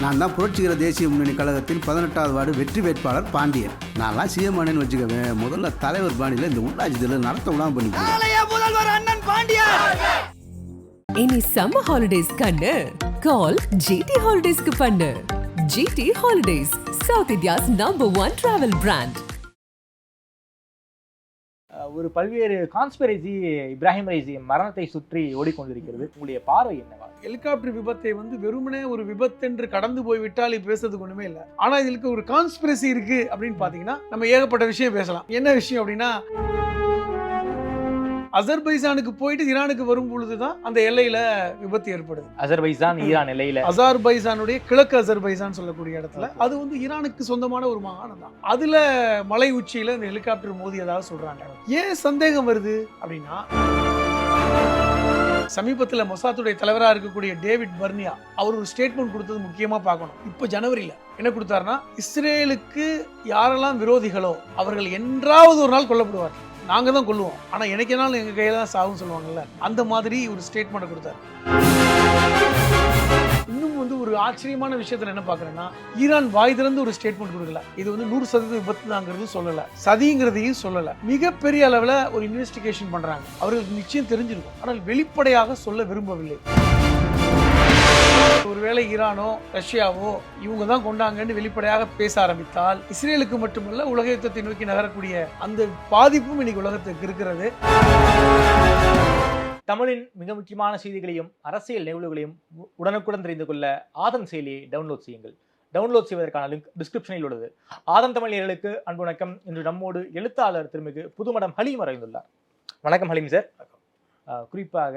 நான் தான் புரட்சிகர தேசிய முன்னணி கழகத்தின் பதினெட்டாவது வார்டு வெற்றி வேட்பாளர் பாண்டியன். நான்லாம் சிஎம் ஆனேன்னு வச்சுக்கவேன் முதல்ல தலைவர் பாணியில் இந்த உள்ளாட்சி தேர்தல் நடத்த விடாம பண்ணிக்கிறேன் இனி சம்மர் ஹாலிடேஸ் கண்ணு. கால் ஜிடி ஹாலிடேஸ்க்கு பண்ணு. GT holidays South India's number one travel brand ஒரு பல்வேறு கான்ஸ்பிரசி இப்ராஹிம் ரைசி மரணத்தை சுற்றி ஓடிக்கொண்டிருக்கிறது. உங்களுடைய பார்வை என்னவா? ஹெலிகாப்டர் விபத்தை வந்து வெறுமனே ஒரு விபத்தென்று கடந்து போய்விட்டால் இப்போ பேசுறதுக்கு ஒண்ணுமே இல்லை. ஆனா இதுக்கு ஒரு கான்ஸ்பிரசி இருக்கு அப்படின்னு பாத்தீங்கன்னா நம்ம ஏகப்பட்ட விஷயம் பேசலாம். என்ன விஷயம் அப்படின்னா அசர்பைசானுக்கு போயிட்டு ஈரானுக்கு வரும் பொழுதுதான் அந்த எல்லையில விபத்து ஏற்படுது. அசர்பைசான் ஈரான் எல்லையில. அசர்பைசானுடைய கிழக்கு அசர்பைசான் சொல்லக்கூடிய இடத்துல அது வந்து ஈரானுக்கு சொந்தமான ஒரு மாகாணம் தான். அதுல மலை உச்சியில இந்த ஹெலிகாப்டர் மோதியதாக சொல்றாங்க. ஏன் சந்தேகம் வருது அப்படின்னா சமீபத்துல மொசாத்துடைய தலைவரா இருக்கக்கூடிய டேவிட் பர்னியா அவர் ஒரு ஸ்டேட்மெண்ட் கொடுத்தது முக்கியமா பார்க்கணும். இப்போ ஜனவரியில என்ன கொடுத்தாருன்னா இஸ்ரேலுக்கு யாரெல்லாம் விரோதிகளோ அவர்கள் என்றாவது ஒரு நாள் கொல்லப்படுவார் நாங்கள் தான் கொள்ளுவோம் ஆனால் எனக்கு எங்கள் கையில் தான் சாகும் சொல்லுவாங்கல்ல அந்த மாதிரி ஒரு ஸ்டேட்மெண்ட் கொடுத்தாரு. இன்னும் வந்து ஒரு ஆச்சரியமான விஷயத்தில் என்ன பார்க்குறேன்னா ஈரான் வாய் திறந்து ஒரு ஸ்டேட்மெண்ட் கொடுக்கல. இது வந்து நூறு சதவீத விபத்து தாங்கிறது சொல்லலை. சதிங்கிறதையும் சொல்லலை. மிகப்பெரிய அளவில் ஒரு இன்வெஸ்டிகேஷன் பண்ணுறாங்க அவர்களுக்கு நிச்சயம் தெரிஞ்சிருக்கும். ஆனால் வெளிப்படையாக சொல்ல விரும்பவில்லை. ஒருவேளை ஈரானோ ரஷ்யாவோ இவங்க தான் கொண்டாங்கன்னு வெளிப்படையாக பேச ஆரம்பித்தால் இஸ்ரேலுக்கு மட்டுமல்ல உலக யுத்தத்தை நோக்கி நகரக்கூடிய அந்த பாதிப்பும் இன்னைக்கு உலகத்துக்கு இருக்கிறது. தமிழின் மிக முக்கியமான செய்திகளையும் அரசியல் நிகழ்வுகளையும் உடனுக்குடன் தெரிந்து கொள்ள ஆதன் செயலியை டவுன்லோட் செய்யுங்கள். டவுன்லோட் செய்வதற்கான லிங்க் டிஸ்கிரிப்ஷனில் உள்ளது. ஆதன் தமிழர்களுக்கு அன்பு வணக்கம். இன்று நம்மோடு எழுத்தாளர் திருமிகு புதுமடம் ஹலீம் அறிந்துள்ளார் வணக்கம் ஹலீம் சார் குறிப்பாக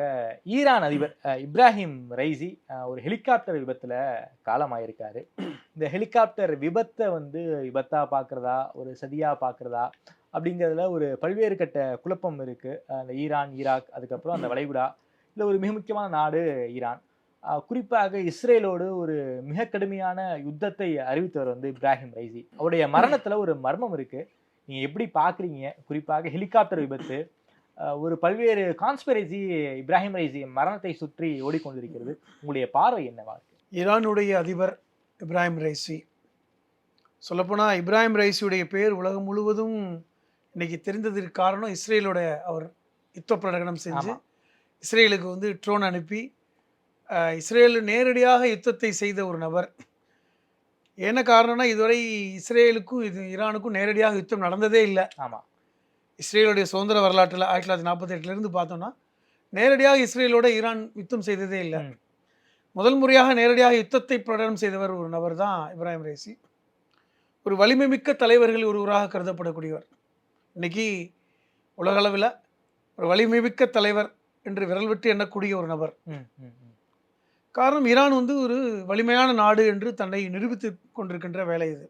ஈரான் அதிபர் இப்ராஹிம் ரைசி ஒரு ஹெலிகாப்டர் விபத்தில் காலமாயிருக்காரு. இந்த ஹெலிகாப்டர் விபத்தை வந்து விபத்தாக பார்க்குறதா ஒரு சதியாக பார்க்குறதா அப்படிங்கிறதுல ஒரு பல்வேறு கட்ட குழப்பம் இருக்குது அந்த ஈரான் ஈராக் அதுக்கப்புறம் அந்த வளைகுடா இல்லை ஒரு மிக முக்கியமான நாடு ஈரான். குறிப்பாக இஸ்ரேலோடு ஒரு மிக கடுமையான யுத்தத்தை அறிவித்தவர் வந்து இப்ராஹிம் ரைசி. அவருடைய மரணத்தில் ஒரு மர்மம் இருக்குது நீங்கள் எப்படி பார்க்குறீங்க குறிப்பாக ஹெலிகாப்டர் விபத்து ஒரு பல்வேறு கான்ஸ்பிரசி இப்ராஹிம் ரைசி மரணத்தை சுற்றி ஓடிக்கொண்டிருக்கிறது. உங்களுடைய பார்வை என்னவா இருக்கு ஈரானுடைய அதிபர் இப்ராஹிம் ரைசி சொல்லப்போனால் இப்ராஹிம் ரைசியுடைய பேர் உலகம் முழுவதும் இன்னைக்கு தெரிந்ததற்கு காரணம் இஸ்ரேலோட அவர் யுத்த பிரகடனம் செஞ்சு. இஸ்ரேலுக்கு வந்து ட்ரோன் அனுப்பி இஸ்ரேல் நேரடியாக யுத்தத்தை செய்த ஒரு நபர். என்ன காரணம்னா இதுவரை இஸ்ரேலுக்கும் இது ஈரானுக்கும் நேரடியாக யுத்தம் நடந்ததே இல்லை. ஆமா. இஸ்ரேலுடைய சுதந்திர வரலாற்றில் ஆயிரத்தி தொள்ளாயிரத்தி நாற்பத்தெட்டுலேருந்து பார்த்தோம்னா நேரடியாக இஸ்ரேலோட ஈரான் யுத்தம் செய்ததே இல்லை. முதல் முறையாக நேரடியாக யுத்தத்தை பிரகடனம் செய்தவர் ஒரு நபர் தான் இப்ராஹிம் ரைசி. ஒரு வலிமை மிக்க தலைவர்கள் ஒருவராக கருதப்படக்கூடியவர். இன்னைக்கு உலகளவில் ஒரு வலிமை மிக்க தலைவர் என்று விரல் விட்டு எண்ணக்கூடிய ஒரு நபர். காரணம் ஈரான் வந்து ஒரு வலிமையான நாடு என்று தன்னை நிரூபித்து கொண்டிருக்கின்ற வேலை இது.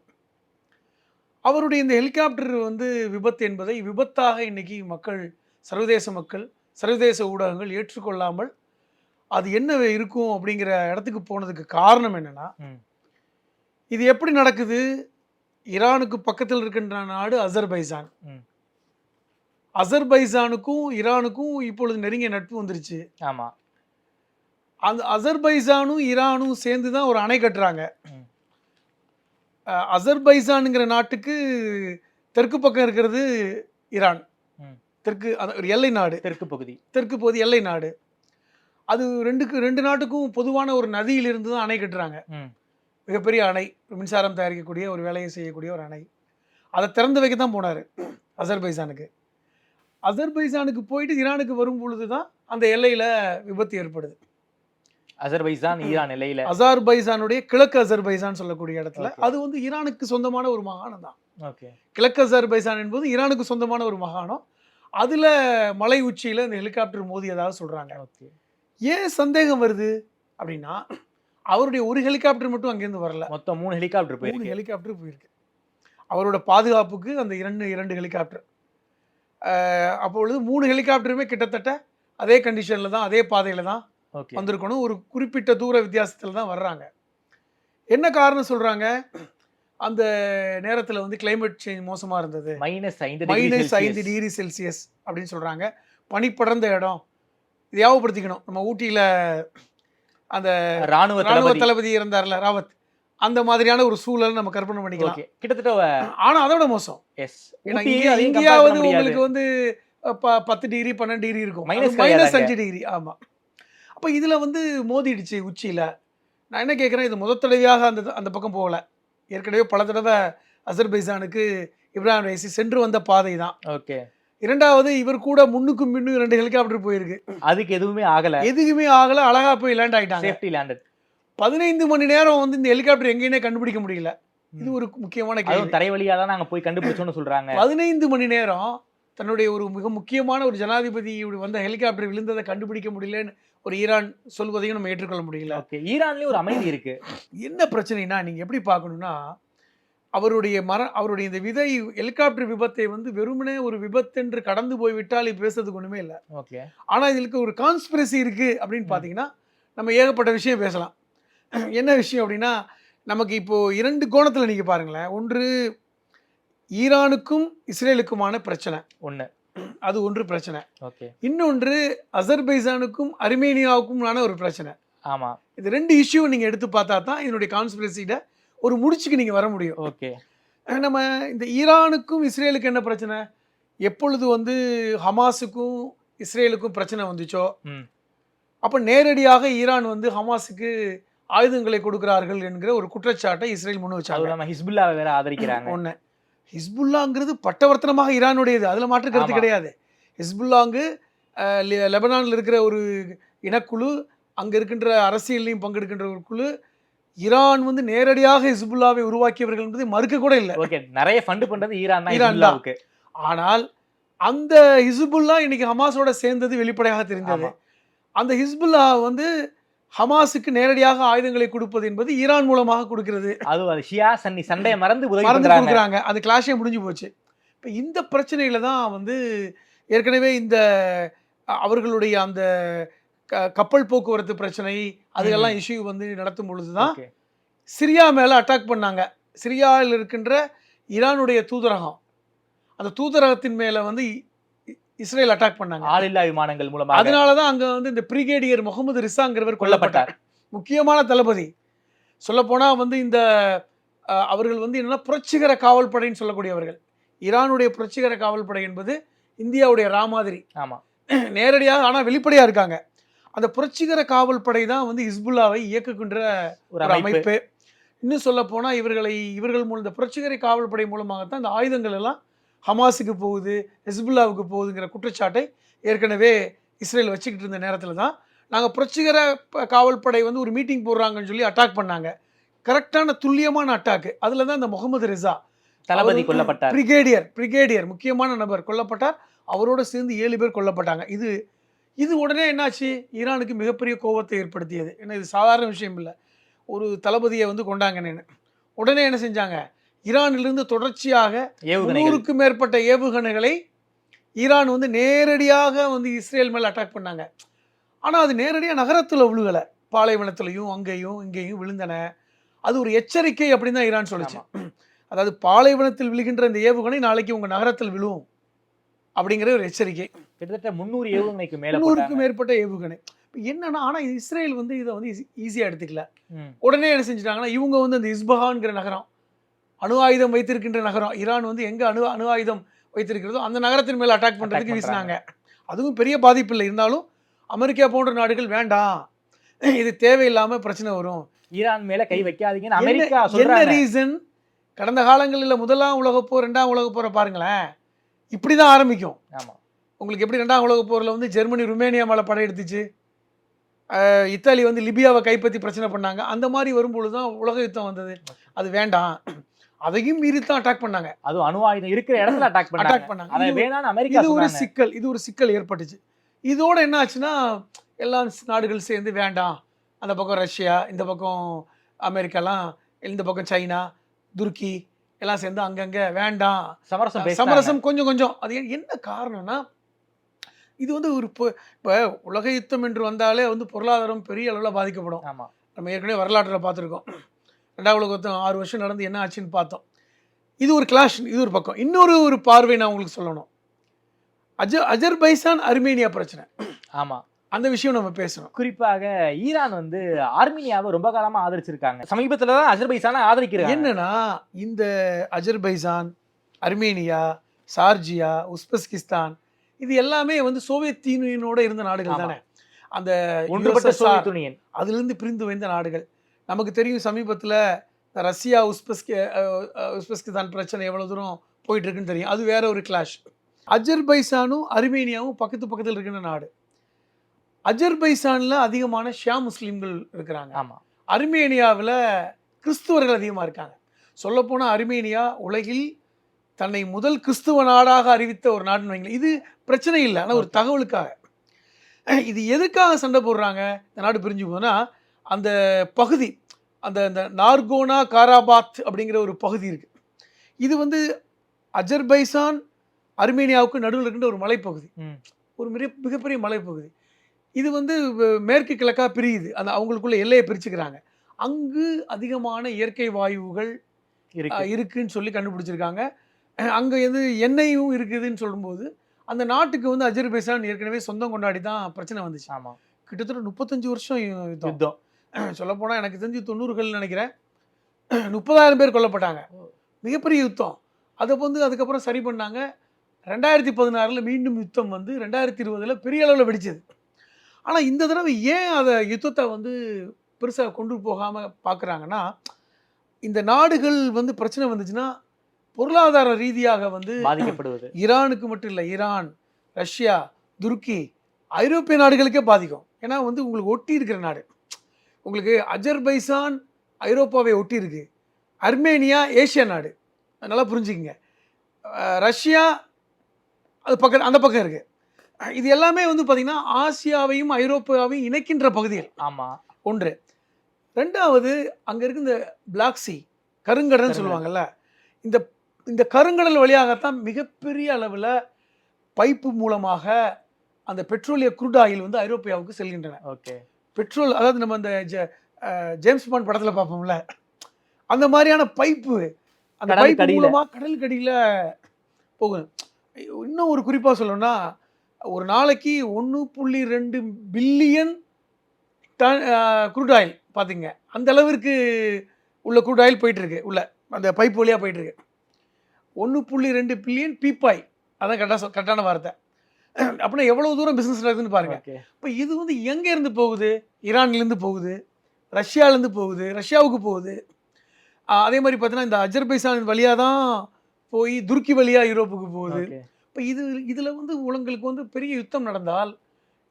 அவருடைய இந்த ஹெலிகாப்டர் வந்து விபத்து என்பதை விபத்தாக இன்னைக்கு மக்கள் சர்வதேச மக்கள் சர்வதேச ஊடகங்கள் ஏற்றுக்கொள்ளாமல் அது என்ன இருக்கும் அப்படிங்கிற இடத்துக்கு போனதுக்கு காரணம் என்னன்னா. இது எப்படி நடக்குது? ஈரானுக்கு பக்கத்தில் இருக்கின்ற நாடு அசர்பைசான். அசர்பைசானுக்கும் ஈரானுக்கும் இப்பொழுது நெருங்கிய நட்பு வந்துருச்சு. ஆமா. அந்த அசர்பைசானும் ஈரானும் சேர்ந்து தான் ஒரு அணை கட்டுறாங்க. அசர்பைசானுங்கிற நாட்டுக்கு தெற்கு பக்கம் இருக்கிறது ஈரான். தெற்கு அது ஒரு எல்லை நாடு. தெற்கு பகுதி. தெற்கு பகுதி எல்லை நாடு. அது ரெண்டுக்கு ரெண்டு நாட்டுக்கும் பொதுவான ஒரு நதியிலிருந்து தான் அணை கட்டுறாங்க. மிகப்பெரிய அணை மின்சாரம் தயாரிக்கக்கூடிய ஒரு வேலையை செய்யக்கூடிய ஒரு அணை. அதை திறந்து வைக்க தான் போனார் அசர்பைசானுக்கு அசர்பைசானுக்கு போயிட்டு ஈரானுக்கு வரும் பொழுது தான் அந்த எல்லையில் விபத்து ஏற்படுது. அசர்பைசான் ஈரான் எல்லையில. அசர்பைசானுடைய கிழக்கு அசர்பைசான் சொல்லக்கூடிய இடத்துல. அது வந்து ஈரானுக்கு சொந்தமான ஒரு மாகாணம் தான் ஓகே கிழக்கு அசர்பைசான் என்பது ஈரானுக்கு சொந்தமான ஒரு மாகாணம். அதுல மலை உச்சியில இந்த ஹெலிகாப்டர் மோதியதாக சொல்றாங்க. ஓகே ஏன் சந்தேகம் வருது அப்படின்னா அவருடைய ஒரு ஹெலிகாப்டர் மட்டும் அங்கேருந்து வரல. மொத்தம் மூணு ஹெலிகாப்டர் போயிருக்கு. ஹெலிகாப்டர் போயிருக்கு. அவரோட பாதுகாப்புக்கு அந்த இரண்டு இரண்டு ஹெலிகாப்டர். அப்பொழுது மூணு ஹெலிகாப்டருமே கிட்டத்தட்ட அதே கண்டிஷனில் தான் அதே பாதையில் தான் வந்திருக்கணும். ஒரு குறிப்பிட்ட தூர வித்தியாசத்தில் தான் வர்றாங்க. என்ன காரணம் சொல்கிறாங்க அந்த நேரத்தில் வந்து climate சேஞ்ச் மோசமாக இருந்தது. மைனஸ் ஐந்து மைனஸ் ஐந்து டிகிரி செல்சியஸ் அப்படின்னு சொல்கிறாங்க பனிப்படர்ந்த இடம். இது ஞாபகப்படுத்திக்கணும். நம்ம ஊட்டியில் அந்த ராணுவ ராணுவ தளபதி இருந்தார்ல ராவத். அந்த மாதிரியான ஒரு சூழல் நம்ம கற்பனை பண்ணிக்கலாம். கிட்டத்தட்ட ஆனா அதோட மோசம். எஸ் ஏன்னா இங்கே இங்கேயாவது உங்களுக்கு வந்து ப- பத்து டிகிரி பன்னெண்டு டிகிரி இருக்கும். மைனஸ் அஞ்சு டிகிரி ஆமா. அப்ப இதுல வந்து மோதிடுச்சு உச்சியில. நான் என்ன கேட்குறேன் இது முதல் தடவையாக அந்த அந்த பக்கம் போகல. ஏற்கனவே பல தடவை அசர்பைசானுக்கு இப்ராஹிம் ரைசி சென்று வந்த பாதை தான். ஓகே. இரண்டாவது இவர் கூட முன்னுக்கும் பின்னும் ரெண்டு ஹெலிகாப்டர் போயிருக்கு. அதுக்கு எதுவுமே ஆகல. எதுக்குமே ஆகல அழகா போய் லேண்ட் ஆயிட்டாங்க. சேஃப்டி லேண்டட் பதினைந்து மணி நேரம் வந்து இந்த ஹெலிகாப்டர் எங்கேயுமே கண்டுபிடிக்க முடியல. இது ஒரு முக்கியமான கேள்வி. அதுவும் தரை வழியா தான் நாங்க போய் கண்டுபிடிச்சோம்னு சொல்றாங்க. பதினைந்து மணி நேரம் தன்னுடைய ஒரு மிக முக்கியமான ஒரு ஜனாதிபதி வந்த ஹெலிகாப்டர் விழுந்ததை கண்டுபிடிக்க முடியலன்னு ஒரு ஈரான் சொல்வதையும் நம்ம ஏற்றுக்கொள்ள முடியல. ஈரான்லயும் ஒரு அமைதி இருக்கு. என்ன பிரச்சனைனா நீங்க எப்படி பார்க்கணும்னா அவருடைய மர அவருடைய இந்த விதை ஹெலிகாப்டர் விபத்தை வந்து வெறுமனே ஒரு விபத்தென்று கடந்து போய்விட்டால் இப்ப பேசுறதுக்கு ஒண்ணுமே இல்லை. ஓகே. ஆனா இதுக்கு ஒரு கான்ஸ்பிரசி இருக்கு அப்படின்னு பார்த்தீங்கன்னா நம்ம ஏகப்பட்ட விஷயம் பேசலாம். என்ன விஷயம் அப்படின்னா நமக்கு இப்போ இரண்டு கோணத்துல நீங்க பாருங்களேன். ஒன்று ஈரானுக்கும் இஸ்ரேலுக்குமான பிரச்சனை. ஒண்ணு. அது ஒன்று பிரச்சனை. இன்னொன்று அசர்பைசானுக்கும் அர்மேனியாவுக்குமான ஒரு பிரச்சனை. ஆமா. இது ரெண்டு இஷ்யூ நீங்க எடுத்து பார்த்தா தான் இதனுடைய கான்ஸ்பிரசியில ஒரு முடிச்சுக்கு நீங்க வர முடியும். ஓகே. நம்ம இந்த ஈரானுக்கும் இஸ்ரேலுக்கு என்ன பிரச்சனை? எப்பொழுது வந்து ஹமாஸுக்கும் இஸ்ரேலுக்கும் பிரச்சனை வந்துச்சோ. அப்ப நேரடியாக ஈரான் வந்து ஹமாஸுக்கு ஆயுதங்களை கொடுக்கிறார்கள் என்கிற ஒரு குற்றச்சாட்டை இஸ்ரேல் முன் வச்சாங்க. இல்லாம ஹிஸ்புல்லாவை வேற ஆதரிக்கிறாங்க. ஒண்ணு. ஹிஸ்புல்லாங்கிறது பட்டவர்த்தனமாக ஈரானுடையது அதுல மாற்று கருத்து. கிடையாது ஹிஸ்புல்லாங்கு லெபனான்ல இருக்கிற ஒரு இனக்குழு அங்க இருக்கின்ற அரசியலையும் பங்கெடுக்கின்ற ஒரு குழு ஈரான் வந்து நேரடியாக ஹிஸ்புல்லாவை உருவாக்கியவர்கள் என்பதை மறுக்க கூட இல்லை ஓகே நிறைய ஃபண்ட் பண்றது ஈரான் ஈரான் தான். ஆனால் அந்த ஹிஸ்புல்லா இன்னைக்கு ஹமாஸோட சேர்ந்தது வெளிப்படையாக ஆமா. அந்த ஹிஸ்புல்லா வந்து ஹமாஸுக்கு நேரடியாக ஆயுதங்களை கொடுப்பது என்பது ஈரான் மூலமாக கொடுக்கிறது. அது அது ஷியா சன்னி சண்டையை மறந்து மறந்து கொடுக்குறாங்க. அந்த கிளாஷே முடிஞ்சு போச்சு. இப்போ இந்த பிரச்சனையில தான் வந்து ஏற்கனவே இந்த அவர்களுடைய அந்த க- கப்பல் போக்குவரத்து பிரச்சனை அதுக்கெல்லாம் இஷ்யூ வந்து நடத்தும் பொழுது தான் சிரியா மேலே அட்டாக் பண்ணாங்க. சிரியாவில் இருக்கின்ற ஈரானுடைய தூதரகம். அந்த தூதரகத்தின் மேலே வந்து இஸ்ரேல் அட்டாக் பண்ணாங்க. ஆளில்லா விமானங்கள் மூலமாக அதனால தான் அங்கே வந்து இந்த பிரிகேடியர் முகமது ரிசாங்கிறவர் கொல்லப்பட்டார். முக்கியமான தளபதி. சொல்லப்போனால் வந்து இந்த அவர்கள் வந்து என்னன்னா புரட்சிகர காவல் படைன்னு சொல்லக்கூடியவர்கள். ஈரானுடைய புரட்சிகர காவல் படை என்பது இந்தியாவுடைய ராமாதிரி ஆமா. நேரடியாக ஆனால் வெளிப்படையாக இருக்காங்க. அந்த புரட்சிகர காவல் படை தான் வந்து ஹிஸ்புல்லாவை இயக்குகின்ற ஒரு அமைப்பு. அமைப்பு. இன்னும் சொல்ல போனால் இவர்களை இவர்கள் மூலம் இந்த புரட்சிகர காவல் படை மூலமாகத்தான் இந்த ஆயுதங்கள் எல்லாம் ஹமாஸுக்கு போகுது ஹிஸ்புல்லாவுக்கு போகுதுங்கிற குற்றச்சாட்டை ஏற்கனவே இஸ்ரேல் வச்சுக்கிட்டு இருந்த நேரத்தில் தான் நாங்கள் புரட்சிகர ப- காவல் படை வந்து ஒரு மீட்டிங் போடுறாங்கன்னு சொல்லி அட்டாக் பண்ணாங்க. கரெக்டான துல்லியமான அட்டாக்கு அதில் தான் இந்த முகமது ரிசா தளபதி கொல்லப்பட்டார். பிரிகேடியர் பிரிகேடியர் முக்கியமான நபர் கொல்லப்பட்டார். அவரோட சேர்ந்து ஏழு பேர் கொல்லப்பட்டாங்க. இது இது உடனே என்னாச்சு? ஈரானுக்கு மிகப்பெரிய கோபத்தை ஏற்படுத்தியது. ஏன்னா இது சாதாரண விஷயம் இல்லை. ஒரு தளபதியை வந்து கொண்டாங்கன்னு உடனே என்ன செஞ்சாங்க? ஈரானிலிருந்து தொடர்ச்சியாக முன்னூறுக்கும் மேற்பட்ட ஏவுகணைகளை ஈரான் வந்து நேரடியாக வந்து இஸ்ரேல் மேலே அட்டாக் பண்ணாங்க. ஆனால் அது நேரடியாக நகரத்தில் விழுகலை. பாலைவனத்துலையும் அங்கேயும் இங்கேயும் விழுந்தன. அது ஒரு எச்சரிக்கை அப்படின்னு தான் ஈரான் சொல்லுச்சு. அதாவது பாலைவனத்தில் விழுகின்ற இந்த ஏவுகணை நாளைக்கு உங்கள் நகரத்தில் விழுவும் அப்படிங்கிற ஒரு எச்சரிக்கை. கிட்டத்தட்ட முந்நூறு ஏவுகணைக்கு மேல போட்டாங்க. மேற்பட்ட ஏவுகணை. இப்போ என்னன்னா ஆனால் இஸ்ரேல் வந்து இதை வந்து ஈஸியாக எடுத்துக்கல. உடனே என்ன செஞ்சுட்டாங்கன்னா இவங்க வந்து அந்த இஸ்பஹான்கிற நகரம் அணு ஆயுதம் வைத்திருக்கின்ற நகரம். ஈரான் வந்து எங்க அணு அணு ஆயுதம் வைத்திருக்கிறதோ அந்த நகரத்தின் மேல அட்டாக் பண்றதுக்கு பண்றாங்க. வீசினாங்க. அதுவும் பெரிய பாதிப்பு இல்லை இருந்தாலும் அமெரிக்கா போன்ற நாடுகள் வேண்டாம். இது தேவையில்லாம பிரச்சனை வரும். ஈரான் மேல கை வைக்காதீங்கன்னு என்ன- அமெரிக்கா என்ன சொல்றாங்க. ரீசன் கடந்த காலங்களில் முதலாம் உலகப் போர் ரெண்டாம் உலகப் போரை பாருங்களேன். இப்படிதான் ஆரம்பிக்கும். ஆமா. உங்களுக்கு எப்படி ரெண்டாம் உலகப் போரில் வந்து ஜெர்மனி ருமேனியா மேலே படையெடுத்துச்சு இத்தாலி வந்து லிபியாவை கைப்பற்றி பிரச்சனை பண்ணாங்க. அந்த மாதிரி வரும்பொழுது தான் உலக யுத்தம் வந்தது. அது வேண்டாம். அதையும் மீறி தான் அட்டாக் பண்ணாங்க. அதுவும் அணு ஆயுதம் இருக்கிற இடத்துல அட்டாக் பண்ணாங்க. அட்டாக் பண்ணாங்க. அதை இது- வேணான்னு அமெரிக்கா இது ஒரு சிக்கல் இது ஒரு சிக்கல் ஏற்பட்டுச்சு. இதோட என்ன ஆச்சுன்னா எல்லா நாடுகள் சேர்ந்து வேண்டாம். அந்த பக்கம் ரஷ்யா இந்த பக்கம் அமெரிக்காலாம் இந்த பக்கம் சைனா துருக்கி எல்லாம் சேர்ந்து அங்கங்க வேண்டாம். சமரசம். சமரசம் கொஞ்சம் கொஞ்சம். அது என்ன காரணம்னா இது வந்து ஒரு இப்போ இப்போ உலக யுத்தம் என்று வந்தாலே வந்து பொருளாதாரம் பெரிய அளவில் பாதிக்கப்படும். நம்ம ஏற்கனவே வரலாற்றில் பார்த்துருக்கோம். ரெண்டாவது உலக யுத்தம் ஆறு வருஷம் நடந்து என்ன ஆச்சுன்னு பார்த்தோம். இது ஒரு கிளாஷ் இது ஒரு பக்கம். இன்னொரு ஒரு பார்வை நான் உங்களுக்கு சொல்லணும். அஜ அஜர்பைசான் அர்மேனியா பிரச்சனை. ஆமா. அந்த விஷயம் நம்ம பேசணும். குறிப்பாக ஈரான் வந்து ஆர்மீனியாவை ரொம்ப காலமா ஆதரிச்சிருக்காங்க. சமீபத்துல தான் அஜர்பைசான ஆதரிக்கிறாங்க. என்னன்னா இந்த அஜர்பைசான் அர்மேனியா சார்ஜியா உஸ்பெஸ்கிஸ்தான் இது எல்லாமே வந்து சோவியத் யூனியனோட இருந்த நாடுகள். தானே. அந்த ஒன்றுபட்ட சோவியத் யூனியன். அதிலிருந்து பிரிந்து வைந்த நாடுகள். நமக்கு தெரியும் சமீபத்தில் ரஷ்யா உஸ்பெஸ்கி உஸ்பெஸ்கிஸ்தான் பிரச்சனை எவ்வளோ தூரம் போயிட்டு இருக்குன்னு தெரியும். அது வேற ஒரு கிளாஷ் அஜர்பைசானும் அர்மேனியாவும் பக்கத்து பக்கத்தில் இருக்கிற நாடு. அஜர்பைசானில் அதிகமான ஷியா முஸ்லீம்கள் இருக்கிறாங்க. ஆமா. அர்மேனியாவில் கிறிஸ்துவர்கள் அதிகமாக இருக்காங்க. சொல்லப்போனால் அர்மேனியா உலகில் தன்னை முதல் கிறிஸ்துவ நாடாக அறிவித்த ஒரு நாடுன்னு வைங்களேன். இது பிரச்சனை இல்லை. ஆனால் ஒரு தகவலுக்காக. இது எதுக்காக சண்டை போடுறாங்க? இந்த நாடு பிரிஞ்சு போகுதுன்னா அந்த பகுதி அந்த அந்த நார்கோனா காராபாத் அப்படிங்கிற ஒரு பகுதி இருக்குது இது வந்து அஜர்பைசான் அர்மேனியாவுக்கு நடுவில் இருக்கின்ற ஒரு மலைப்பகுதி. ஒரு மிக மிகப்பெரிய மலைப்பகுதி. இது வந்து மேற்கு கிழக்கா பிரியுது. அந்த அவங்களுக்குள்ள எல்லையை பிரிச்சுக்கிறாங்க. அங்கு அதிகமான இயற்கை வாயுகள் இருக்கு. அஹ், இருக்குன்னு சொல்லி கண்டுபிடிச்சிருக்காங்க. அங்க எது எண்ணெயும் இருக்குதுன்னு சொல்லும்போது அந்த நாட்டுக்கு வந்து அஜர்பைசான் ஏற்கனவே சொந்தம் கொண்டாடி தான் பிரச்சனை வந்துச்சு. ஆமா. கிட்டத்தட்ட முப்பத்தஞ்சு வருஷம் யுத்தம். சொல்லப்போனால் எனக்கு தெரிஞ்சு தொண்ணூறுகள் நினைக்கிறேன். முப்பதாயிரம் பேர் கொல்லப்பட்டாங்க. மிகப்பெரிய யுத்தம். அதை வந்து அதுக்கப்புறம் சரி பண்ணாங்க. ரெண்டாயிரத்தி பதினாறில் மீண்டும் யுத்தம் வந்து ரெண்டாயிரத்தி இருபதில் பெரிய அளவில் வெடிச்சது. ஆனால் இந்த தடவை ஏன் அதை யுத்தத்தை வந்து பெருசாக கொண்டு போகாமல் பார்க்குறாங்கன்னா இந்த நாடுகள் வந்து பிரச்சனை வந்துச்சுன்னா பொருளாதார ரீதியாக வந்து பாதிக்கப்படுவது. ஈரானுக்கு மட்டும் இல்லை ஈரான் ரஷ்யா துருக்கி ஐரோப்பிய நாடுகளுக்கே பாதிக்கும். ஏன்னா வந்து உங்களுக்கு ஒட்டி இருக்கிற நாடு. உங்களுக்கு அஜர்பைசான் ஐரோப்பாவை ஒட்டி இருக்கு அர்மேனியா ஏசியா நாடு. அதனால புரிஞ்சுக்கங்க. ரஷ்யா அது பக்கம் அந்த பக்கம் இருக்கு. அஹ் இது எல்லாமே வந்து பார்த்தீங்கன்னா ஆசியாவையும் ஐரோப்பாவையும் இணைக்கின்ற பகுதிகள். ஆமா. ஒன்று. ரெண்டாவது அங்கே இருக்க இந்த பிளாக் சி கருங்கடல்னு கருங்கடல். சொல்லுவாங்கல்ல. இந்த இந்த கருங்கடல் வழியாகத்தான் மிகப்பெரிய அளவில் பைப்பு மூலமாக அந்த பெட்ரோலிய குரூட் ஆயில் வந்து ஐரோப்பியாவுக்கு செல்கின்றன. ஓகே. பெட்ரோல் அதாவது நம்ம அந்த ஜேம்ஸ் பாண்ட் படத்தில் பார்ப்போம்ல. அந்த மாதிரியான பைப்பு அந்த அடியில. மூலமாக கடலுக்கு அடியில் போகும். இன்னும் ஒரு குறிப்பாக சொல்லணும்னா ஒரு நாளைக்கு ஒன்று புள்ளி ரெண்டு பில்லியன் டன் குரூட் ஆயில் பார்த்தீங்க அந்த அளவிற்கு உள்ள குரூட் ஆயில் போயிட்டு இருக்கு உள்ள. அந்த பைப் வழியாக போயிட்டு இருக்கு ஒன்று புள்ளி ரெண்டு பில்லியன் பீப்பாய். அதான் கரெக்டாக கரெக்டான வார்த்தை. அப்படின்னா எவ்வளோ தூரம் பிஸ்னஸ் நடக்குதுன்னு பாருங்க. இப்போ இது வந்து எங்கேருந்து போகுது? ஈரான்லேருந்து போகுது. ரஷ்யாலேருந்து போகுது. ரஷ்யாவுக்கு போகுது. அதே மாதிரி பார்த்தீங்கன்னா இந்த அஜர்பைசான் வழியாக தான் போய் துருக்கி வழியாக யூரோப்புக்கு போகுது. இப்போ இது இதில் வந்து உங்களுக்கு வந்து பெரிய யுத்தம் நடந்தால்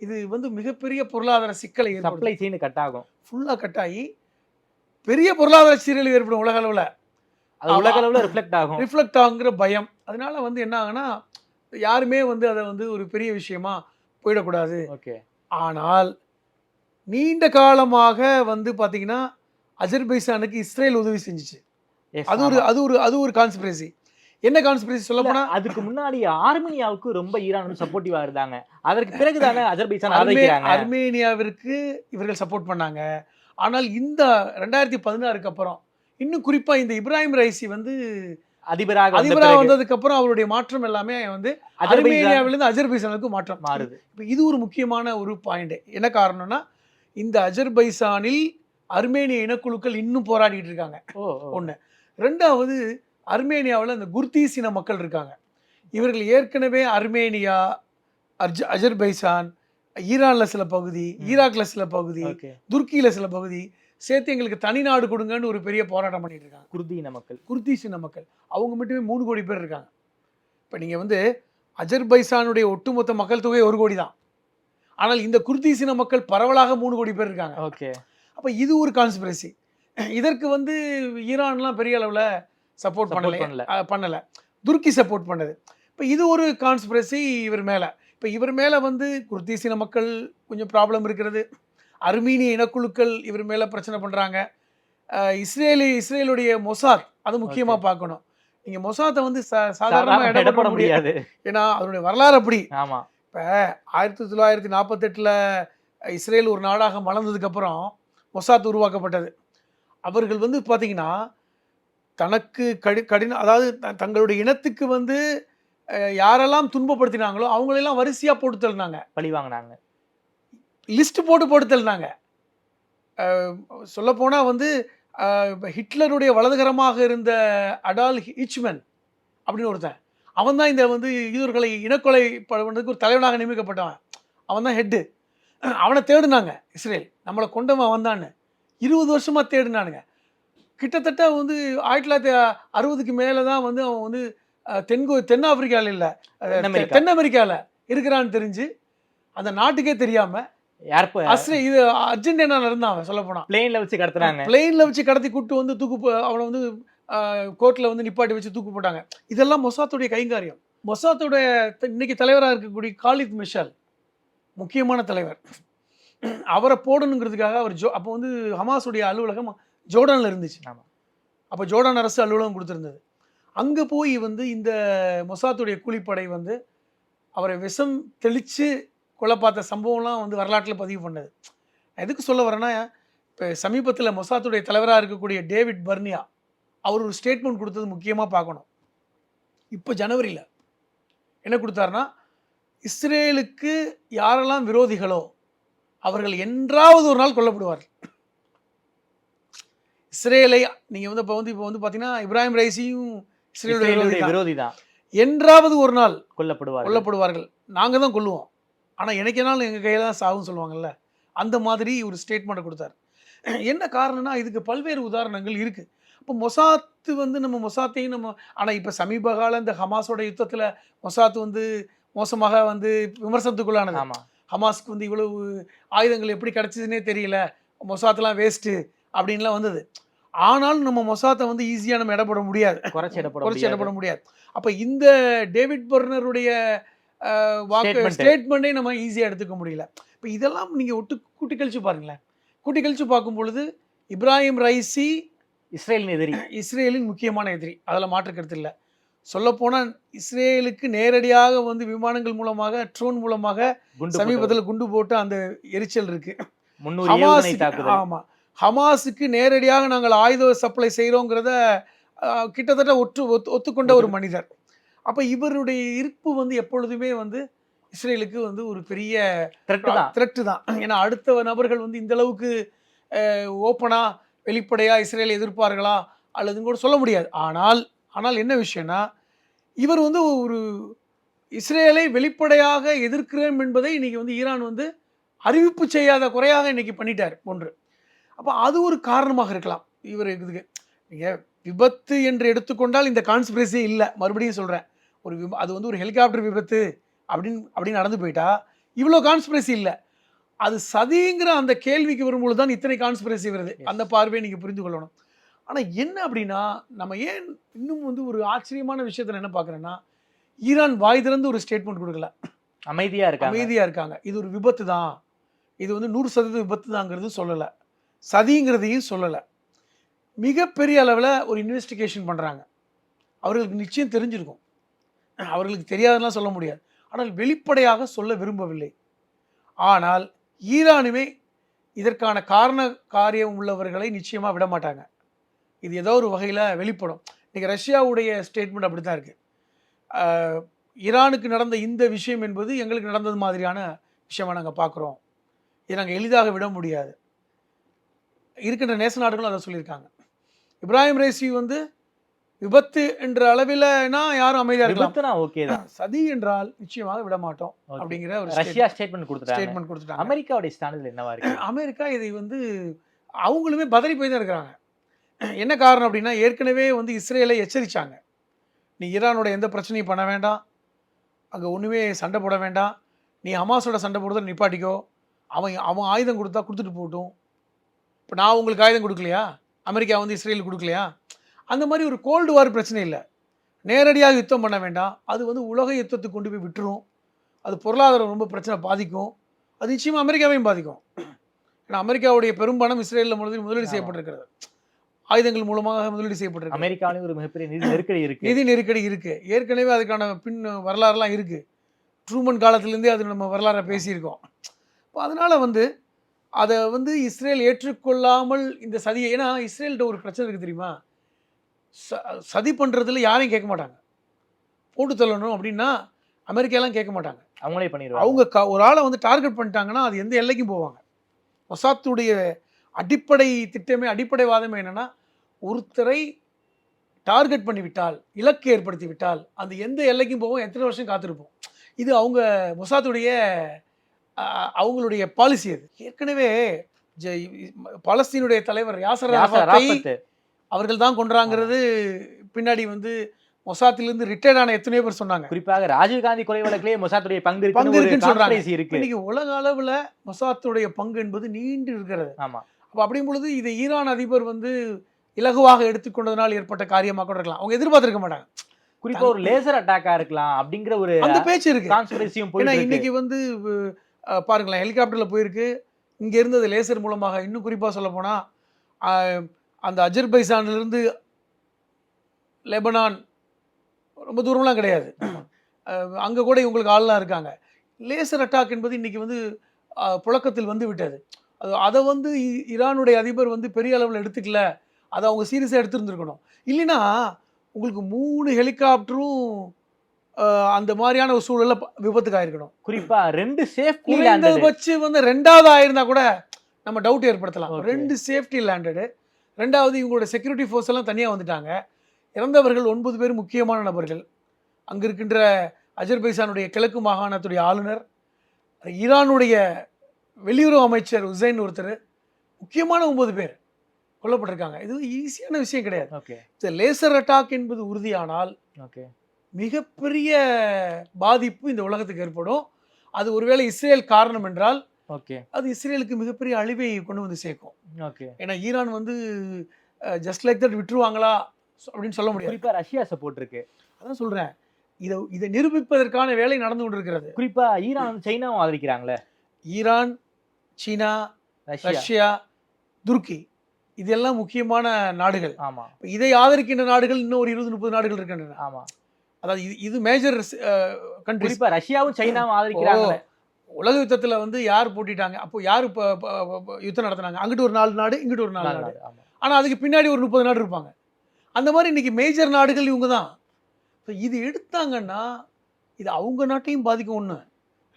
இது வந்து மிகப்பெரிய பொருளாதார சிக்கலை சப்ளை செயின் கட் ஆகும் ஃபுல்லாக கட் ஆகி பெரிய பொருளாதார சீரழிவு ஏற்படும் உலக அளவில். அது உலக அளவுல ரிஃப்ளெக்ட் ஆகும். ரிஃப்ளெக்ட் ஆகுங்கிற பயம். அதனால வந்து என்ன ஆகுனா யாருமே வந்து அதை வந்து ஒரு பெரிய விஷயமா போயிடக்கூடாது. ஓகே. ஆனால் நீண்ட காலமாக வந்து பார்த்தீங்கன்னா அஜர்பைசானுக்கு இஸ்ரேல் உதவி செஞ்சுச்சு. அது ஒரு அது ஒரு அது ஒரு கான்ஸ்பிரசி என்ன கான்ஸ்பிரசி சொல்ல போனா? அதுக்கு முன்னாடி ஆர்மீனியாவுக்கு ரொம்ப ஈரான் சப்போர்ட்டிவா இருந்தாங்க. அதற்கு பிறகு தானே அஜர்பைசான் ஆதரிக்கிறாங்க. அர்மேனியாவிற்கு இவர்கள் சப்போர்ட் பண்ணாங்க. ஆனால் இந்த ரெண்டாயிரத்தி பதினாறுக்கு அப்புறம் இன்னும் குறிப்பா இந்த இப்ராஹிம் ரைசி வந்து அதிபராக அதிபராக வந்ததுக்கு அப்புறம் அவருடைய மாற்றம் எல்லாமே வந்து அர்மேனியாவிலிருந்து அஜர்பைசானுக்கு மாற்றம். மாறுது. இப்போ இது ஒரு முக்கியமான ஒரு பாயிண்ட் என்ன காரணம்னா இந்த அஜர்பைசானில் அர்மேனிய இனக்குழுக்கள் இன்னும் போராடிட்டு இருக்காங்க. ஒன்று ரெண்டாவது அர்மேனியாவில் அந்த குர்தீஸ் இன மக்கள் இருக்காங்க. இவர்கள் ஏற்கனவே அர்மேனியா அர்ஜ அஜர்பைசான் ஈரானில் சில பகுதி ஈராக்கில் சில பகுதி துருக்கியில் சில பகுதி சேர்த்து எங்களுக்கு தனி நாடு கொடுங்கன்னு ஒரு பெரிய போராட்டம் பண்ணிட்டு இருக்காங்க குர்தி மக்கள். குர்தீஸ் இன மக்கள். அவங்க மட்டுமே மூணு கோடி பேர் இருக்காங்க. இப்போ நீங்கள் வந்து அஜர்பைசானுடைய ஒட்டுமொத்த மக்கள் தொகை ஒரு கோடி தான். ஆனால் இந்த குர்தீஸ் இன மக்கள் பரவலாக மூணு கோடி பேர் இருக்காங்க. ஓகே. அப்போ இது ஒரு கான்ஸ்பிரசி இதற்கு வந்து ஈரான்லாம் பெரிய அளவில் சப்போர்ட் பண்ணல. பண்ணலை. துருக்கி சப்போர்ட் பண்ணுது. இப்போ இது ஒரு கான்ஸ்பிரசி இவர் மேலே. இப்போ இவர் மேலே வந்து குர்தீசின மக்கள் கொஞ்சம் ப்ராப்ளம் இருக்கிறது. அர்மீனிய இனக்குழுக்கள் இவர் மேலே பிரச்சனை பண்ணுறாங்க இஸ்ரேலி இஸ்ரேலுடைய மொசாத் அது முக்கியமாக பார்க்கணும். நீங்கள் மொசாத்தை வந்து சாதாரணமாக சாதாரண இடம் போட முடியாது. ஏன்னா அதனுடைய வரலாறு அப்படி. ஆமா. இப்போ ஆயிரத்தி தொள்ளாயிரத்தி நாற்பத்தெட்டில் இஸ்ரேல் ஒரு நாடாக மலர்ந்ததுக்கப்புறம் மொசாத் உருவாக்கப்பட்டது. அவர்கள் வந்து பார்த்தீங்கன்னா தனக்கு கடி கடின அதாவது தங்களுடைய இனத்துக்கு வந்து யாரெல்லாம் துன்பப்படுத்தினாங்களோ அவங்களெல்லாம் வரிசையாக போட்டு தள்ளினாங்க. பழி வாங்கினாங்க. லிஸ்ட் போட்டு போட்டு தள்ளினாங்க சொல்லப்போனால் வந்து ஹிட்லருடைய வலதுகரமாக இருந்த அடால் ஹிச்மன் அப்படின்னு ஒருத்தன். அவன் தான் இந்த வந்து யூதர்களை இனக்கொலை பண்ணுறதுக்கு ஒரு தலைவனாக நியமிக்கப்பட்டவன். அவன் தான் ஹெட்டு அவனை தேடினாங்க இஸ்ரேல். நம்மளை கொண்டவன் அவன் தான் இருபது வருஷமாக தேடினானுங்க. கிட்டத்தட்ட வந்து ஆயிரத்தி தொள்ளாயிரத்தி அறுபதுக்கு மேலே தான் வந்து அவன் வந்து தென்கோ தென்னாப்பிரிக்காவில் இல்லை தென் அமெரிக்கா. தென் அமெரிக்காவில் இருக்கிறான்னு தெரிஞ்சு அந்த நாட்டுக்கே தெரியாமல் இது அர்ஜென்டினால இருந்தான் சொல்ல போனான். பிளேன்ல வச்சு கடத்துறாங்க பிளெயினில் வச்சு கடத்தி கூட்டு வந்து தூக்கு அவனை வந்து கோர்ட்டில் வந்து நிப்பாட்டி வச்சு தூக்கு போட்டாங்க. இதெல்லாம் மொசாத்துடைய கைங்காரியம். மொசாத்துடைய த- இன்னைக்கு தலைவராக இருக்கக்கூடிய காலித் மிஷல் முக்கியமான தலைவர். அவரை போடணுங்கிறதுக்காக அவர் ஜோ அப்போ வந்து ஹமாஸுடைய அலுவலகம் ஜோர்டானில் இருந்துச்சு. ஆமா. அப்போ ஜோர்டான் அரசு அலுவலகம் கொடுத்துருந்தது. அங்கே போய் வந்து இந்த மொசாத்துடைய கூலிப்படை வந்து அவரை விஷம் தெளித்து கொலை பார்த்த சம்பவம்லாம் வந்து வரலாற்றில் பதிவு பண்ணது. எதுக்கு சொல்ல வரேன்னா இப்போ சமீபத்தில் மொசாத்துடைய தலைவராக இருக்கக்கூடிய டேவிட் பர்னியா அவர் ஒரு ஸ்டேட்மெண்ட் கொடுத்தது முக்கியமாக பார்க்கணும். இப்போ ஜனவரியில் என்ன கொடுத்தாருன்னா இஸ்ரேலுக்கு யாரெல்லாம் விரோதிகளோ அவர்கள் என்றாவது ஒரு நாள் கொல்லப்படுவார்கள். இஸ்ரேலை நீங்கள் வந்து இப்போ வந்து இப்போ வந்து பார்த்தீங்கன்னா இப்ராஹிம் ரைசியும் இஸ்ரேலுடைய. விரோதி தான் என்றாவது ஒரு நாள் கொல்லப்படுவார் கொல்லப்படுவார்கள். நாங்கள் தான் கொல்லுவோம். ஆனால் எனக்கேனாலும் எங்கள் கையில் தான் சாகுன்னு சொல்லுவாங்கல்ல அந்த மாதிரி ஒரு ஸ்டேட்மெண்ட்டை கொடுத்தாரு. என்ன காரணம்னா இதுக்கு பல்வேறு உதாரணங்கள் இருக்குது இப்போ மொசாத்து வந்து நம்ம மொசாத்தையும் நம்ம ஆனால் இப்போ சமீப கால இந்த ஹமாஸோட யுத்தத்தில் மொசாத் வந்து மோசமாக வந்து விமர்சனத்துக்குள்ளானது. ஆமா. ஹமாஸ்க்கு வந்து இவ்வளவு ஆயுதங்கள் எப்படி கிடச்சிதுன்னே தெரியல மொசாத்லாம் வேஸ்ட்டு அப்படின்லாம் வந்தது. ஆனாலும் நம்ம மொசாத்தை வந்து ஈஸியாக நம்ம இடப்பட முடியாது. குறைச்சி இடப்பட குறைச்சி. இடப்பட முடியாது. அப்போ இந்த டேவிட் பர்னருடைய வாக்கு. ஸ்டேட்மெண்ட்டை நம்ம ஈஸியாக எடுத்துக்க முடியல. இப்போ இதெல்லாம் நீங்கள் ஒட்டு கூட்டி கழிச்சு பாருங்களேன். கூட்டி கழிச்சு பார்க்கும் பொழுது இப்ராஹிம் ரைசி இஸ்ரேலின் எதிரி. இஸ்ரேலின் முக்கியமான எதிரி. அதில் மாற்று கருத்து இல்லை. சொல்லப்போனால் இஸ்ரேலுக்கு நேரடியாக வந்து விமானங்கள் மூலமாக ட்ரோன் மூலமாக சமீபத்தில் குண்டு போட்டு அந்த எரிச்சல் இருக்கு. ஆமாம் ஹமாஸுக்கு நேரடியாக நாங்கள் ஆயுத சப்ளை செய்கிறோங்கிறத கிட்டத்தட்ட ஒற்று ஒத்து ஒத்துக்கொண்ட ஒரு மனிதர். அப்போ இவருடைய இருப்பு வந்து எப்பொழுதுமே வந்து இஸ்ரேலுக்கு வந்து ஒரு பெரிய த்ரெட்டு தான். த்ரெட்டு தான். ஏன்னா அடுத்த நபர்கள் வந்து இந்த அளவுக்கு ஓப்பனாக வெளிப்படையாக இஸ்ரேலை எதிர்ப்பார்களா அல்லதுன்னு கூட சொல்ல முடியாது. ஆனால் ஆனால் என்ன விஷயம்னா இவர் வந்து ஒரு இஸ்ரேலை வெளிப்படையாக எதிர்க்கிறோம் என்பதை இன்னைக்கு வந்து ஈரான் வந்து அறிவிப்பு செய்யாத குறையாக இன்னைக்கு பண்ணிட்டார் ஒன்று. அப்போ அது ஒரு காரணமாக இருக்கலாம். இவர் இதுக்கு நீங்கள் விபத்து என்று எடுத்துக்கொண்டால் இந்த கான்ஸ்பிரசி இல்லை. மறுபடியும் சொல்கிறேன் ஒரு விப அது வந்து ஒரு ஹெலிகாப்டர் விபத்து அப்படின்னு அப்படின்னு நடந்து போயிட்டா இவ்வளோ கான்ஸ்பிரசி இல்லை. அது சதிங்கிற அந்த கேள்விக்கு வரும்பொழுது தான் இத்தனை கான்ஸ்பிரசி வருது. அந்த பார்வையை நீங்கள் புரிந்து கொள்ளணும். ஆனால் என்ன அப்படின்னா நம்ம ஏன் இன்னும் வந்து ஒரு ஆச்சரியமான விஷயத்தை நான் என்ன பார்க்குறேன்னா ஈரான் வாய் திறந்து ஒரு ஸ்டேட்மெண்ட் கொடுக்கல. அமைதியா இருக்காங்க. அமைதியாக இருக்காங்க. இது ஒரு விபத்து தான். இது வந்து நூறு சதவீத விபத்து தாங்கிறது சொல்லலை. சதிங்கிறதையும் சொல்லலை. மிகப்பெரிய அளவில் ஒரு இன்வெஸ்டிகேஷன் பண்ணுறாங்க அவர்களுக்கு நிச்சயம் தெரிஞ்சிருக்கும். அவர்களுக்கு தெரியாதுலாம் சொல்ல முடியாது. ஆனால் வெளிப்படையாக சொல்ல விரும்பவில்லை. ஆனால் ஈரானுமே இதற்கான காரண காரியம் உள்ளவர்களை நிச்சயமாக விட மாட்டாங்க. இது ஏதோ ஒரு வகையில் வெளிப்படும். இன்றைக்கி ரஷ்யாவுடைய ஸ்டேட்மெண்ட் அப்படி தான் இருக்குது ஈரானுக்கு நடந்த இந்த விஷயம் என்பது எங்களுக்கு நடந்தது மாதிரியான விஷயமாக நாங்கள் பார்க்குறோம் இதை நாங்கள் எளிதாக விட முடியாது. இருக்கின்ற நேச நாடுகளும் அதை சொல்லியிருக்காங்க. இப்ராஹிம் ரேசி வந்து விபத்து என்ற அளவில்னா யாரும் அமைதியாக இருக்கலாம். ஓகே தான். சதி என்றால் நிச்சயமாக விட மாட்டோம். அப்படிங்கிற ஒரு ரஷ்யா ஸ்டேட்மெண்ட் கொடுத்துட்டாங்க. ஸ்டேட்மெண்ட் கொடுத்துட்டாங்க. அமெரிக்காவுடைய ஸ்டாண்டர்ட் என்னவா இருக்கு? அமெரிக்கா இதை வந்து அவங்களுமே பதறி போய் தான் இருக்கிறாங்க. என்ன காரணம் அப்படின்னா ஏற்கனவே வந்து இஸ்ரேலை எச்சரிச்சாங்க. நீ ஈரானோட எந்த பிரச்சனையும் பண்ண வேண்டாம். அங்கே ஒன்றுமே சண்டை போட வேண்டாம். நீ ஹமாஸோட சண்டை போடுறத நிப்பாட்டிக்கோ. அவன் அவன் ஆயுதம் கொடுத்தா கொடுத்துட்டு போகட்டும். இப்போ நான் உங்களுக்கு ஆயுதம் கொடுக்கலையா? அமெரிக்கா வந்து இஸ்ரேலுக்கு கொடுக்கலையா? அந்த மாதிரி ஒரு கோல்டு வார் பிரச்சனை இல்லை. நேரடியாக யுத்தம் பண்ண வேண்டாம். அது வந்து உலக யுத்தத்துக்கு கொண்டு போய் விட்டுரும். அது பொருளாதாரம் ரொம்ப பிரச்சனை பாதிக்கும். அது நிச்சயமாக அமெரிக்காவையும் பாதிக்கும். ஏன்னா அமெரிக்காவுடைய பெரும்பணம் இஸ்ரேலில் முதலீடு முதலீடு. செய்யப்பட்டிருக்கிறது. ஆயுதங்கள் மூலமாக முதலீடு செய்யப்பட்டிருக்கு அமெரிக்காவிலும் ஒரு மிகப்பெரிய நிதி நெருக்கடி இருக்கு. நிதி நெருக்கடி இருக்கு. ஏற்கனவே அதுக்கான பின் வரலாறுலாம் இருக்கு. ட்ரூமன் காலத்திலேருந்தே அது நம்ம வரலாறை பேசியிருக்கோம். இப்போ அதனால வந்து அதை வந்து இஸ்ரேல் ஏற்றுக்கொள்ளாமல் இந்த சதியை ஏன்னா இஸ்ரேல்கிட்ட ஒரு பிரச்சனை இருக்குது தெரியுமா? ச சதி பண்ணுறதுல யாரையும் கேட்க மாட்டாங்க. போட்டு தள்ளணும் அப்படின்னா அமெரிக்காலாம் கேட்க மாட்டாங்க. அவங்களே பண்ணிடுவாங்க. அவங்க க ஒரு ஆளை வந்து டார்கெட் பண்ணிட்டாங்கன்னா அது எந்த எல்லைக்கும் போவாங்க. மொசாத்துடைய அடிப்படை திட்டமே அடிப்படை வாதமே என்னன்னா ஒருத்தரை டார்கெட் பண்ணி விட்டால் இலக்கு ஏற்படுத்தி விட்டால் அந்த எந்த எல்லைக்கும் போவோம் எத்தனை வருஷம் காத்திருப்போம். இது அவங்க மொசாத்துடைய அவங்களுடைய பாலிசி அது. ஏற்கனவே பாலஸ்தீனுடைய தலைவர் யாசர் யாசர் அரஃபாத்தை ராஃபத். அவர்கள் தான் கொன்றாங்கிறது பின்னாடி வந்து மொசாத்திலிருந்து ரிட்டையர்ட் ஆன எத்தனையோ பேர் சொன்னாங்க. குறிப்பாக ராஜீவ் காந்தி கொலை வழக்கிலேயே மொசாத்துடைய பங்கு பங்கு இருக்குன்னு சொல்றாங்க. இருக்கு. இன்னைக்கு உலக அளவுல மொசாத்துடைய பங்கு என்பது நீண்டு இருக்கிறது. ஆமா. அப்போ அப்படியும் பொழுது இதை ஈரான் அதிபர் வந்து இலகுவாக எடுத்துக்கொண்டதனால் ஏற்பட்ட காரியமாக கூட இருக்கலாம். அவங்க எதிர்பார்த்திருக்க மாட்டாங்க. குறிப்பா ஒரு லேசர் அட்டாக்கா இருக்கலாம் அப்படிங்கிற ஒரு அந்த பேச்சு இருக்கு. கான்ஸ்பிரசியும் ஏன்னா இன்னைக்கு வந்து பாருங்களேன் ஹெலிகாப்டர்ல போயிருக்கு. இங்க இருந்தது லேசர் மூலமாக. இன்னும் குறிப்பா சொல்ல போனா அந்த அஜர்பைசான்ல இருந்து லெபனான் ரொம்ப தூரம்லாம் கிடையாது. அங்க கூட இவங்களுக்கு ஆள்லாம் இருக்காங்க. லேசர் அட்டாக் என்பது இன்னைக்கு வந்து புழக்கத்தில் வந்து விட்டது. அது அதை வந்து ஈரானுடைய அதிபர் வந்து பெரிய அளவில் எடுத்துக்கல. அதை அவங்க சீரியஸாக எடுத்துருந்துருக்கணும். இல்லைன்னா உங்களுக்கு மூணு ஹெலிகாப்டரும் அந்த மாதிரியான ஒரு சூழல்ல விபத்துக்கு ஆயிருக்கணும் குறிப்பா ரெண்டு சேஃப்டி குறைந்தபட்சம் வந்து ரெண்டாவது ஆயிருந்தா கூட நம்ம டவுட் ஏற்படுத்தலாம். ரெண்டு சேஃப்டி லேண்டடு ரெண்டாவது இவங்களோட செக்யூரிட்டி ஃபோர்ஸ் எல்லாம் தனியாக வந்துட்டாங்க. இறந்தவர்கள் ஒன்பது பேர் முக்கியமான நபர்கள். அங்கே இருக்கின்ற அஜர்பைசானுடைய கிழக்கு மாகாணத்துடைய ஆளுநர் ஈரானுடைய வெளியுறவு அமைச்சர் உசைன் ஒருத்தர் முக்கியமான ஒன்பது பேர் கொல்லப்பட்டிருக்காங்க. இது ஈஸியான விஷயம் கிடையாது. ஓகே. இந்த லேசர் அட்டாக் என்பது உறுதியானால் ஓகே. மிகப்பெரிய பாதிப்பு இந்த உலகத்துக்கு ஏற்படும். அது ஒருவேளை இஸ்ரேல் காரணம் என்றால் ஓகே. அது இஸ்ரேலுக்கு மிகப்பெரிய அழிவை கொண்டு வந்து சேர்க்கும். ஓகே. ஏன்னா ஈரான் வந்து ஜஸ்ட் லைக் தட் விட்டுருவாங்களா? அப்படின்னு சொல்ல முடியாது. குறிப்பா ரஷ்யா சப்போர்ட் இருக்கு. அதான் சொல்றேன். இதை இதை நிரூபிப்பதற்கான வேலை நடந்து கொண்டிருக்கிறது. குறிப்பா ஈரான் வந்து சைனாவும் ஆதரிக்கிறாங்களே? ஈரான் சீனா ரஷ்யா. துருக்கி. இதெல்லாம் முக்கியமான நாடுகள். ஆமா. இப்ப இதை ஆதரிக்கின்ற நாடுகள் இன்னும் ஒரு இருபது முப்பது நாடுகள் இருக்கின்றன. ஆமா. அதாவது இது இது மேஜர் கண்ட்ரிஸ் குறிப்பா ரஷ்யாவும் சைனாவும் ஆதரிக்கிறாங்களே? உலக யுத்தத்துல வந்து யார் போட்டிட்டாங்க? அப்போ யார் இப்போ யுத்தம் நடத்துனாங்க? அங்கிட்டு ஒரு நாலு நாடு இங்கிட்டு ஒரு நாலு நாடு. ஆமா. ஆனா அதுக்கு பின்னாடி ஒரு முப்பது நாடு இருப்பாங்க. அந்த மாதிரி இன்னைக்கு மேஜர் நாடுகள் இவங்க தான். So இது எடுத்தாங்கன்னா இது அவங்க நாட்டையும் பாதிக்கும் ஒன்று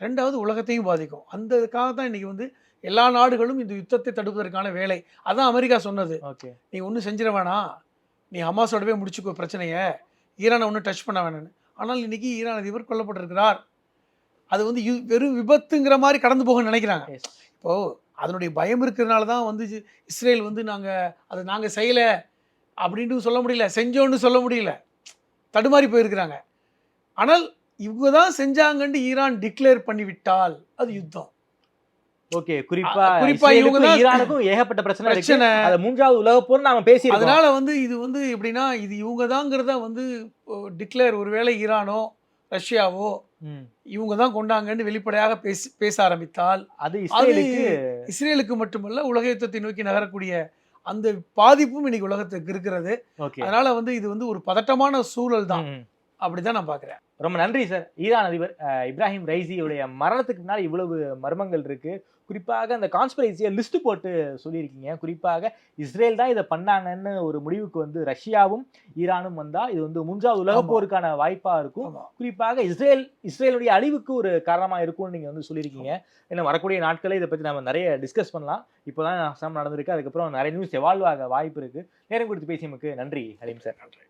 ரெண்டாவது உலகத்தையும் பாதிக்கும். அந்த இதுக்காக தான் இன்னைக்கு வந்து எல்லா நாடுகளும் இந்த யுத்தத்தை தடுப்பதற்கான வேலை. அதான் அமெரிக்கா சொன்னது. ஓகே. நீ ஒன்றும் செஞ்சிட வேணாம். நீ ஹமாஸோடவே முடிச்சுக்கோ பிரச்சனையை. ஈரானை ஒன்றும் டச் பண்ண வேணாம்னு. ஆனால் இன்னைக்கு ஈரான் அதிபர் கொல்லப்பட்டிருக்கிறார். அது வந்து வெறும் விபத்துங்கிற மாதிரி கடந்து போக நினைக்கிறாங்க. இப்போ அதனுடைய பயம் இருக்கிறதுனால தான் வந்து இஸ்- இஸ்ரேல் வந்து நாங்கள் அதை நாங்கள் செய்யலை அப்படின்ட்டு சொல்ல முடியல செஞ்சோன்னு சொல்ல முடியல. தடுமாறி போயிருக்கிறாங்க. ஆனால் இவங்க தான் செஞ்சாங்கன்னு ஈரான் டிக்ளேர் பண்ணிவிட்டால் அது யுத்தம். ஓகே குறிப்பா குறிப்பா இவங்க தான் ஈரானுக்கும் ஏகப்பட்ட பிரச்சனை பிரச்சனை. அது மூன்றாவது உலக போர் நாம பேசியிருக்கோம். அதனால வந்து இது வந்து எப்படின்னா இது இவங்க தாங்கிறத வந்து டிக்ளேர் ஒருவேளை ஈரானோ ரஷ்யாவோ. இவங்க தான் கொண்டாங்கன்னு வெளிப்படையாக பேசி பேச ஆரம்பித்தால் அது இஸ்ரேலுக்கு இஸ்ரேலுக்கு மட்டுமல்ல உலக யுத்தத்தை நோக்கி நகரக்கூடிய அந்த பாதிப்பும் இன்னைக்கு உலகத்துக்கு இருக்கிறது. அதனால வந்து இது வந்து ஒரு பதட்டமான சூழல் தான். அப்படிதான் நான் பாக்குறேன். ரொம்ப நன்றி சார். ஈரான் அதிபர் இப்ராஹிம் ரைசியுடைய மரணத்துக்கு முன்னாடி இவ்வளவு மர்மங்கள் இருக்கு. குறிப்பாக அந்த கான்ஸ்பிரசியை லிஸ்ட் போட்டு சொல்லியிருக்கீங்க. குறிப்பாக இஸ்ரேல் தான் இதை பண்ணாங்கன்னு ஒரு முடிவுக்கு வந்து ரஷ்யாவும் ஈரானும் வந்தா இது வந்து மூன்றாவது உலக. போருக்கான வாய்ப்பா இருக்கும். குறிப்பாக இஸ்ரேல் இஸ்ரேலுடைய அழிவுக்கு ஒரு காரணமா இருக்கும்னு நீங்க வந்து சொல்லியிருக்கீங்க. ஏன்னா வரக்கூடிய நாட்களே இதை பத்தி நம்ம நிறைய டிஸ்கஸ் பண்ணலாம். இப்போதான் சம் நடந்திருக்கு. அதுக்கப்புறம் நிறைய நியூஸ் எவால்வ் ஆக வாய்ப்பு இருக்கு. நேரம் கொடுத்து பேசியமுக்கு நன்றி ஹலீம் சார். நன்றி.